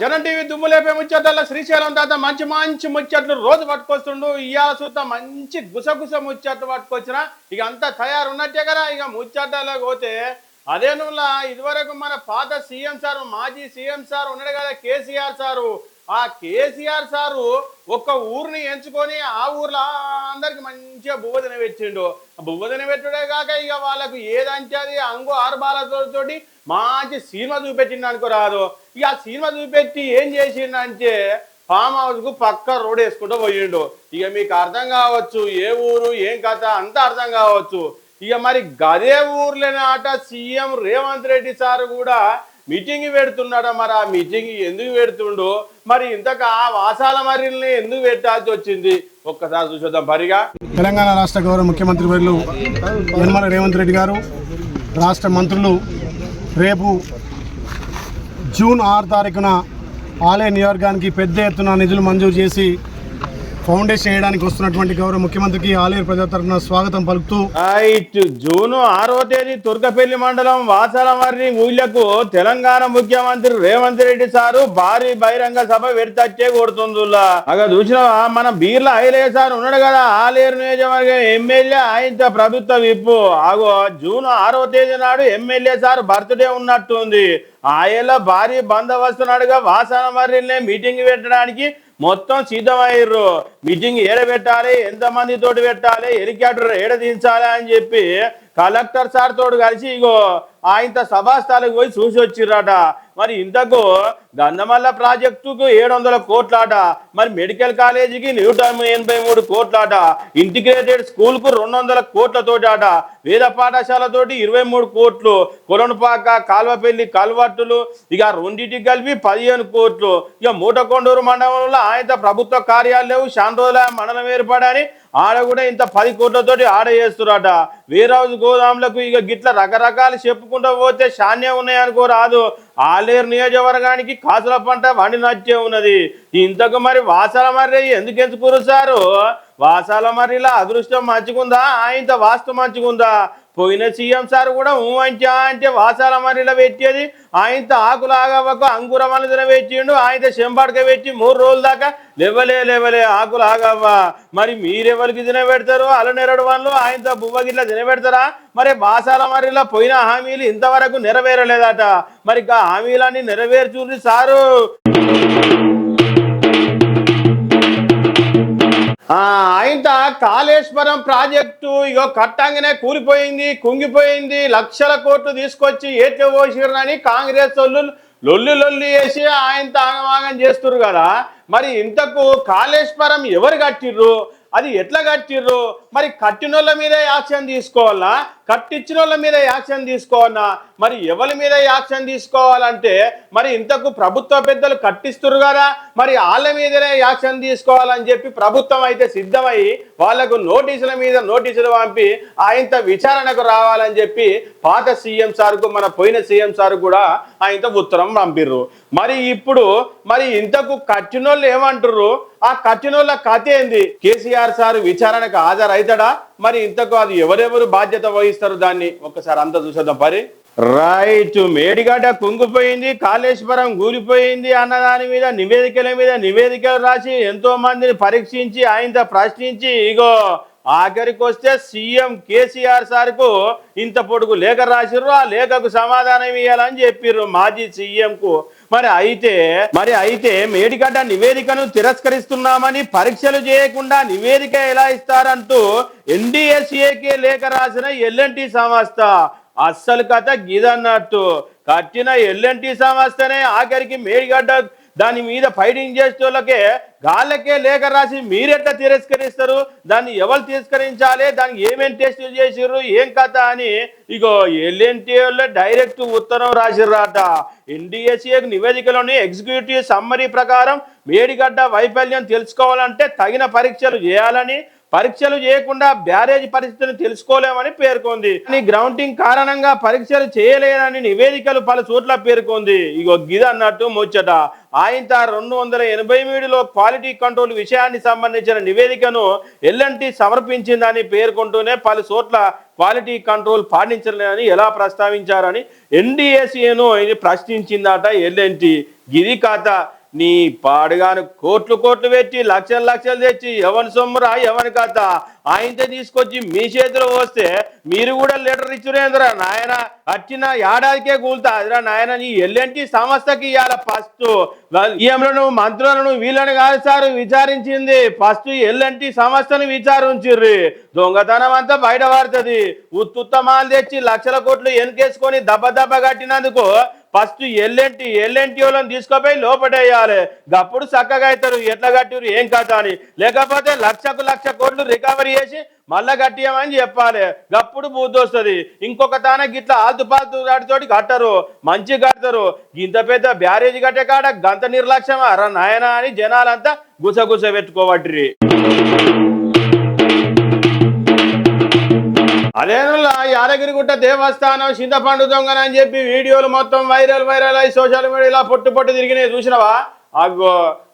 జనం టీవీ దుమ్ము లేపే ముచ్చట్ల శ్రీశైలం తాత మంచి మంచి ముచ్చట్లు రోజు పట్టుకొస్తుండు. ఇవాళ చూస్తా మంచి గుసగుస ముచ్చట్లు పట్టుకొచ్చిన ఇక అంతా తయారు ఉన్నట్టే కదా. ఇక ముచ్చట్లలో పోతే అదే నువ్వులా ఇదివరకు మన పాత సీఎం సార్ మాజీ సీఎం సార్ ఉన్నాడు కదా కేసీఆర్ సారు. ఆ కేసీఆర్ సారు ఒక్క ఊరిని ఎంచుకొని ఆ ఊర్లో అందరికి మంచిగా బువ్వదిన పెట్టిండు ఆ బువ్వదిన పెట్టుడే కాక ఇక వాళ్ళకు ఏదంటే అది అంగు ఆరుబాలతో తోటి మంచి సినిమా చూపెట్టిండు అనుకో రాదు. ఇక ఆ సినిమా చూపెట్టి ఏం చేసిండంటే ఫామ్ హౌస్కు పక్క రోడ్ వేసుకుంటూ పోయిండు. ఇక మీకు అర్థం కావచ్చు ఏ ఊరు ఏం కథ అంతా అర్థం కావచ్చు. ఇక మరి గదే ఊర్లోనే ఆట సీఎం రేవంత్ రెడ్డి సార్ కూడా మీటింగ్ పెడుతున్నాడు మరి? ఆ మీటింగ్ ఎందుకు పెడుతుండో? మరి ఇంతకు ఆ వాసాల మరిల్ని ఎందుకు పెట్టాల్సి వచ్చింది? ఒక్కసారి చూసేద్దాం. పరిగా. తెలంగాణ రాష్ట్ర గౌరవ ముఖ్యమంత్రి వర్యులు నిర్మల రేవంత్ రెడ్డి గారు రాష్ట్ర మంత్రులు రేపు జూన్ ఆరు తారీఖున ఆలయ నియోజకానికి పెద్ద ఎత్తున నిధులు మంజూరు చేసి ఫౌండేషన్ చేయడానికి వస్తున్నటువంటి గౌరవ ముఖ్యమంత్రికి ఆలయ ప్రజల తరఫున స్వాగతం పలుకుతూ జూన్ ఆరో తేదీ తుర్కపల్లి మండలం వాసాలమర్రి ఊళ్ళకు తెలంగాణ ముఖ్యమంత్రి రేవంత్ రెడ్డి సారు భారీ బహిరంగ సభ పెడితే కొడుతుందిలా. అక్కడ చూసిన మన బీర్ల ఐలయ్య సార్ ఉన్నాడు కదా ఆలేరు నియోజకవర్గం ఎమ్మెల్యే ఆయన ప్రభుత్వ విప్పు. ఆగో జూన్ ఆరో తేదీ నాడు ఎమ్మెల్యే సార్ బర్త్డే ఉన్నట్టుంది. ఆయన భారీ బందోబస్తు నాడుగా వాసనమర్రినే మీటింగ్ పెట్టడానికి మొత్తం సిద్ధమయ్యారు మీటింగ్ ఏడ పెట్టాలి ఎంతమంది తోటి పెట్టాలి హెలికాప్టర్ ఏడ దించాలి అని చెప్పి కలెక్టర్ సార్ తోడు కలిసి ఇగో ఆయన సభాస్థలకు పోయి చూసి వచ్చిర్రట. మరి ఇంతకు గంధమల్ల ప్రాజెక్టుకు ఏడు వందల కోట్లాట. మరి మెడికల్ కాలేజీకి నూట ఎనభై మూడు కోట్లాట. ఇంటిగ్రేటెడ్ స్కూల్కు రెండు వందల కోట్లతోటి ఆట వేద పాఠశాలతోటి ఇరవై మూడు కోట్లు. కొలనుపాక కాల్వపల్లి కల్వట్టులు ఇక రెండింటికి కలిపి పదిహేను కోట్లు. ఇక మూటకొండూరు మండలంలో ఆయన ప్రభుత్వ కార్యాలయం శాంతోల మండలం ఏర్పడని ఆడ కూడా ఇంత పది కోట్లతోటి ఆడ చేస్తురట వేరౌజ్ గోదాములకు ఇక గిట్ల రకరకాలు చెప్పుకుంటూ పోతే శాన్యం ఉన్నాయనుకో రాదు. ఆలేరు నియోజకవర్గానికి కాసుల పంట వండి నచ్చే ఉన్నది. ఇంతకు మరి వాసాల మర్రి ఎందుకు ఎంచుకురు సారు వాసాల మర్రిలా అదృష్టం మంచిగుందా? ఆయన వాస్తు మంచిగుందా? పోయిన సీఎం సార్ కూడా ఊ అంటే వాసాల మర్రిలో పెట్టేది ఆయన ఆకులాగవకు అంకుర మలదిన పెట్టిండు ఆయనతో చెంబాడక పెట్టి మూడు రోజుల దాకా లేవలే లేవలే ఆకులు ఆగవ్వ మరి మీరెవరికి తినబెడతారు? అలనెరడు వాళ్ళు ఆయనతో బువ్వ గిట్ల తినబెడతారా? మరి బాసాల మరిలో పోయిన హామీలు ఇంతవరకు నెరవేరలేదట. మరి ఇంకా హామీలన్నీ నెరవేర్చుంది సారు. ఆయన కాళేశ్వరం ప్రాజెక్టు ఇగో కట్టంగానే కూలిపోయింది కుంగిపోయింది లక్షల కోట్లు తీసుకొచ్చి ఏట్లో పోసిరని కాంగ్రెస్ వాళ్ళు లొల్లి లొల్లి వేసి ఆయన ఆగమాగం చేస్తురు కదా. మరి ఇంతకు కాళేశ్వరం ఎవరు కట్టిర్రు? అది ఎట్లా కట్టిర్రు? మరి కట్టినోళ్ళ మీదే యాక్షన్ తీసుకోవాలా? కట్టించిన వాళ్ళ మీద యాక్షన్ తీసుకోవాలా మరి ఎవరి మీద యాక్షన్ తీసుకోవాలంటే మరి ఇంతకు ప్రభుత్వ పెద్దలు కట్టిస్తురు కదా మరి వాళ్ళ మీదనే యాక్షన్ తీసుకోవాలని చెప్పి ప్రభుత్వం అయితే సిద్ధమై వాళ్ళకు నోటీసుల మీద నోటీసులు పంపి ఆయనతో విచారణకు రావాలని చెప్పి పాత సీఎం సార్కు మన పోయిన సీఎం సార్ కూడా ఆయనతో ఉత్తరం పంపిర్రు. మరి ఇప్పుడు మరి ఇంతకు కట్టినోళ్ళు ఏమంటారు ఆ కట్టినోళ్ళ కథ ఏంది? కేసీఆర్ సార్ విచారణకు హాజరైతాడా? మరి ఇంతకు అది ఎవరెవరు బాధ్యత వహిస్తారు? దాన్ని? ఒక్కసారి అంతా చూసేద్దాం పరి. రైట్ మేడిగడ్డ కుంగిపోయింది కాళేశ్వరం కూలిపోయింది అన్న దాని మీద నివేదికల మీద నివేదికలు రాసి ఎంతో మందిని పరీక్షించి ఆయనతో ప్రశ్నించి ఇగో ఆఖరికి వస్తే సీఎం కేసీఆర్ సార్కు ఇంత పొడుగు లేఖ రాసిర్రు ఆ లేఖకు సమాధానం ఇవ్వాలని చెప్పిర్రు మాజీ సీఎంకు. మరి అయితే మరి అయితే మేడిగడ్డ నివేదికను తిరస్కరిస్తున్నామని పరీక్షలు చేయకుండా నివేదిక ఎలా ఇస్తారంటూ ఎన్డీఎస్ఏకే లేఖ రాసిన ఎల్ఎన్టీ సంస్థ. అస్సలు కథ గిదన్నట్టు. కట్టిన ఎల్ఎన్టీ సంస్థనే ఆఖరికి మేడిగడ్డ దాని మీద ఫైటింగ్ చేసేటోళ్ళకే గాళ్ళకే లేఖ రాసి మీరెట్లా తిరస్కరిస్తారు? దాన్ని ఎవరు తిరస్కరించాలి? దానికి ఏమేమి టెస్ట్ చేసిర్రు? ఏం కథ అని ఇగో ఎల్ఎన్టీ వాళ్ళు డైరెక్ట్ ఉత్తరం రాసిర్రాట. ఎన్డీఎస్ఏ నివేదికలోని ఎగ్జిక్యూటివ్ సమ్మరీ ప్రకారం మేడిగడ్డ వైఫల్యం తెలుసుకోవాలంటే తగిన పరీక్షలు చేయాలని పరీక్షలు చేయకుండా బ్యారేజ్ పరిస్థితిని తెలుసుకోలేమని పేర్కొంది. ఈ గ్రౌండింగ్ కారణంగా పరీక్షలు చేయలేనని నివేదికలు పలు చోట్ల పేర్కొంది. ఇగో గిద అన్నట్టు ముచ్చట. ఆయన రెండు వందల ఎనభై మూడులో క్వాలిటీ కంట్రోల్ విషయాన్ని సంబంధించిన నివేదికను ఎల్ఎన్టీ సమర్పించిందని పేర్కొంటూనే పలు చోట్ల క్వాలిటీ కంట్రోల్ పాటించలేదని ఎలా ప్రస్తావించారని ఎన్డీఏసీను ఇది ప్రశ్నించిందట ఎల్ఎన్టీ గిది ఖాతా నీ పాడుగాను కోట్లు కోట్లు పెట్టి లక్షలు లక్షలు తెచ్చి ఎవరి సొమ్మురా ఎవరి కథ? ఆయనతో తీసుకొచ్చి మీ చేతిలో వస్తే మీరు కూడా లెటర్ ఇచ్చురేంద్రా నాయన? వచ్చిన ఏడాదికే కూలుతా. అదిరా నాయన నీ ఎల్ఎన్టీ సంస్థకి ఇవ్వాల ఫస్ట్. ఈఎంలను మంత్రులను వీళ్ళని కాదు సార్ విచారించింది. ఫస్ట్ ఎల్లంటి సంస్థను విచారించిర్రి. దొంగతనం అంతా బయట పడుతుంది. ఉత్తుత్తమాలు తెచ్చి లక్షల కోట్లు ఎన్కేసుకొని దెబ్బ దెబ్బ కట్టినందుకు ఫస్ట్ ఎల్ఎన్టీ ఎల్ఎన్టీఓలను వాళ్ళని తీసుకుపోయి లోపడేయాలి గప్పుడు చక్కగా అవుతారు ఎట్లా కట్టిరు ఏం కథ అని. లేకపోతే లక్షకు లక్ష కోట్లు రికవరీ చేసి మళ్ళా కట్టియమని చెప్పాలి. గప్పుడు బుద్ధి వస్తుంది. ఇంకొక తాన గిట్లా ఆల్తుపాల్తు దాటితోటి కట్టరు. మంచి కడతారు. ఇంత పెద్ద బ్యారేజ్ కట్టే కాడ గంత నిర్లక్ష్యం అరా నాయన అని జనాలంతా గుసగుస పెట్టుకోవట్రి అదేనలా యాదగిరిగుట్ట దేవస్థానం చింతపండు దొంగన అని చెప్పి వీడియోలు మొత్తం వైరల్ వైరల్ అయి సోషల్ మీడియాలో పొట్టు పొట్టు తిరిగినాయి చూసినవా? అగో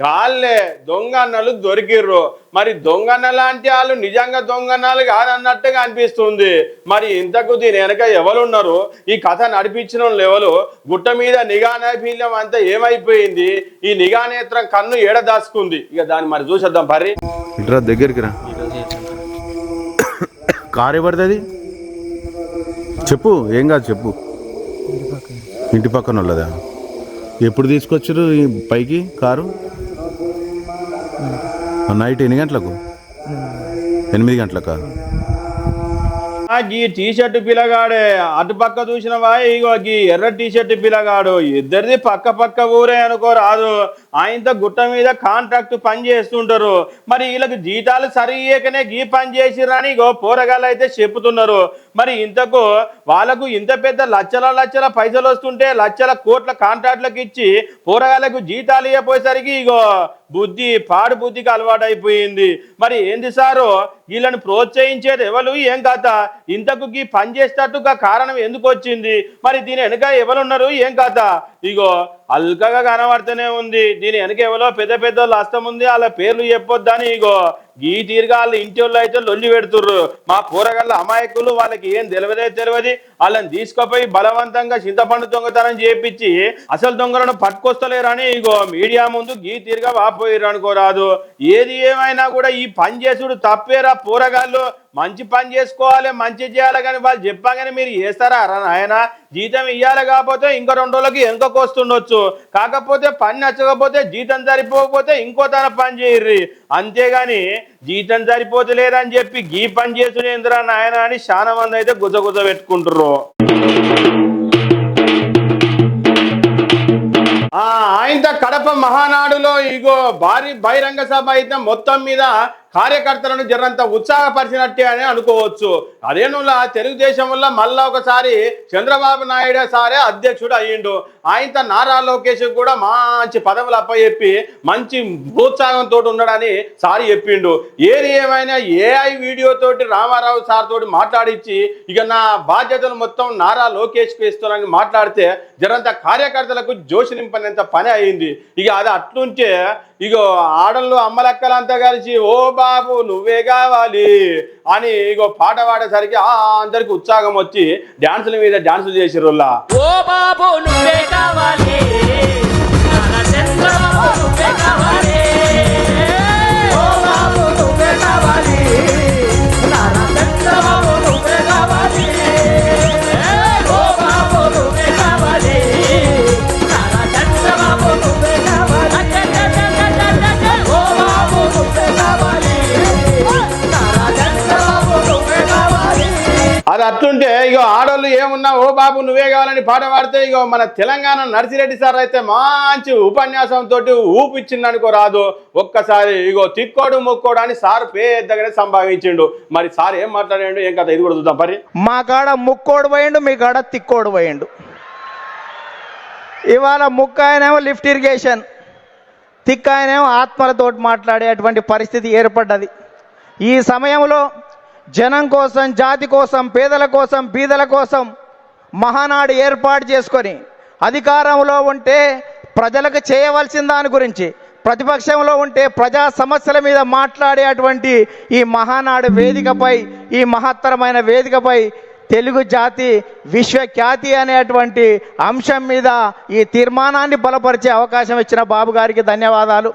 గాల్లే దొంగన్నలు దొరికిర్రు. మరి దొంగన్న లాంటి వాళ్ళు నిజంగా దొంగన్నలు కాదన్నట్టుగా అనిపిస్తుంది. మరి ఇంతకు దీని వెనక ఎవరున్నారు? ఈ కథ నడిపించిన ఎవరు? గుట్ట మీద నిఘా నైఫీల్యం అంతా ఏమైపోయింది? ఈ నిఘా నేత్రం కన్ను ఏడ దాచుకుంది? ఇక దాన్ని మరి చూసేద్దాం పరి దగ్గరికి రా. కారు ఎవరిది అది చెప్పు ఏం కాదు చెప్పు. ఇంటి పక్కన వాళ్ళదా ఎప్పుడు తీసుకొచ్చారు ఈ పైకి కారు? నైట్ ఎన్ని గంటలకు? ఎనిమిది గంటలకా? గీ టీ షర్ట్ పిల్లగాడే. అటు పక్క చూసినవా ఇగో గీ ఎర్ర టీ షర్ట్ పిల్లగాడు. ఇద్దరిది పక్క పక్క ఊరే అనుకో రాదు. ఆయనతో గుట్ట మీద కాంట్రాక్ట్ పని చేస్తుంటారు. మరి వీళ్ళకి జీతాలు సరియ్యకనే గీ పని చేసిరని ఇగో పోరగాళ్ళు అయితే చెప్పుతున్నారు మరి ఇంతకు వాళ్ళకు ఇంత పెద్ద లక్షల లక్షల పైసలు వస్తుంటే లక్షల కోట్ల కాంట్రాక్ట్లకు ఇచ్చి పోరగాళ్ళకు జీతాలు ఇవ్వపోయేసరికి ఇగో బుద్ధి పాడు బుద్ధికి అలవాటు అయిపోయింది మరి ఏంది సారో? వీళ్ళని ప్రోత్సహించేది ఎవరు? ఏం కథ? ఇంతకు గీ పనిచేసేటట్టుగా కారణం ఎందుకు వచ్చింది? మరి దీని వెనుక ఎవరున్నారు? ఏం కథ? ఇగో అల్కగా కనబడుతూనే ఉంది. దీని వెనక ఎవరో పెద్ద పెద్ద వాళ్ళు హస్తం ఉంది. వాళ్ళ పేర్లు చెప్పొద్దని ఇగో. గీ తీరుగా వాళ్ళ ఇంటి వాళ్ళు అయితే లొల్లి పెడుతుర్రు. మా కూరగాళ్ళ అమాయకులు వాళ్ళకి ఏం తెలియదే తెలియదు. వాళ్ళని తీసుకుపోయి బలవంతంగా చింతపండు దొంగతనం చేపించి అసలు దొంగలను పట్టుకొస్తలేరని ఇగో మీడియా ముందు గీ తీరుగా వాపోయారు అనుకోరాదు. ఏది ఏమైనా కూడా ఈ పని చేసుడు తప్పేరా పోరగాళ్ళు మంచి పని చేసుకోవాలి మంచి చేయాలి కానీ వాళ్ళు చెప్పగానే మీరు చేస్తారా? ఆయన జీతం ఇవ్వాలి కాకపోతే ఇంకో రెండు రోజులకి వెనుకకు వస్తుండొచ్చు. కాకపోతే పని నచ్చకపోతే జీతం సరిపోకపోతే ఇంకో తన పని చేయర్రి. అంతేగాని జీతం సరిపోతలేదని చెప్పి గీ పని చేస్తుందిరా నాయన అని చాలా మంది అయితే గుజగుజ పెట్టుకుంటారు ఆయన కడప మహానాడులో ఇగో భారీ బహిరంగ సభ అయితే మొత్తం మీద కార్యకర్తలను జరంత ఉత్సాహపరిచినట్టే అని అనుకోవచ్చు. అదేనులా తెలుగుదేశం వల్ల మళ్ళా ఒకసారి చంద్రబాబు నాయుడు సారే అధ్యక్షుడు అయ్యిండు. ఆయన నారా లోకేష్ కూడా మంచి పదవులు అప్పచెప్పి మంచి ప్రోత్సాహంతో ఉండడని సారి చెప్పిండు. ఏది ఏమైనా ఏఐ వీడియోతోటి రామారావు సార్ తోటి మాట్లాడించి ఇక నా బాధ్యతలు మొత్తం నారా లోకేష్కి ఇస్తున్నానని మాట్లాడితే జరంత కార్యకర్తలకు జోషి నింపనంత పని అయింది. ఇక అది అట్లుంటే ఇగో ఆడళ్ళు అమ్మలక్కలంతా కలిసి ఓ బాబు నువ్వే కావాలి అని ఇగో పాట పాడేసరికి ఆ అందరికి ఉత్సాహం వచ్చి డాన్సుల మీద డాన్సులు చేసిరుల్లా ఓ బాబు నువ్వే కావాలి. అది అట్లుంటే ఇగో ఆడోళ్ళు ఏమున్నా ఓ బాబు నువ్వే కావాలని పాట పాడితే ఇగో మన తెలంగాణ నర్సిరెడ్డి సార్ అయితే మంచి ఉపన్యాసంతో తోటి రాదు. ఒక్కసారి ఇగో తిక్కోడు మొక్కోడు అని సార్ పెద్దగానే సంభావించిండు. మరి సార్ ఏం మాట్లాడాడు ఏం కదా ఇది కూడా చూద్దాం పరి మా కాడ ముక్కోడు పోయిండు మీ కాడ తిక్కోడు పోయిండు. ఇవాళ ముక్క ఆయనేమో లిఫ్ట్ ఇరిగేషన్ తిక్క ఆయనేమో ఆత్మలతోటి మాట్లాడేటువంటి పరిస్థితి ఏర్పడ్డది. ఈ సమయంలో జనం కోసం జాతి కోసం పేదల కోసం బీదల కోసం మహానాడు ఏర్పాటు చేసుకొని అధికారంలో ఉంటే ప్రజలకు చేయవలసిన దాని గురించి ప్రతిపక్షంలో ఉంటే ప్రజా సమస్యల మీద మాట్లాడేటువంటి ఈ మహానాడు వేదికపై ఈ మహత్తరమైన వేదికపై తెలుగు జాతి విశ్వఖ్యాతి అనేటువంటి అంశం మీద ఈ తీర్మానాన్ని బలపరిచే అవకాశం ఇచ్చిన బాబు గారికి ధన్యవాదాలు.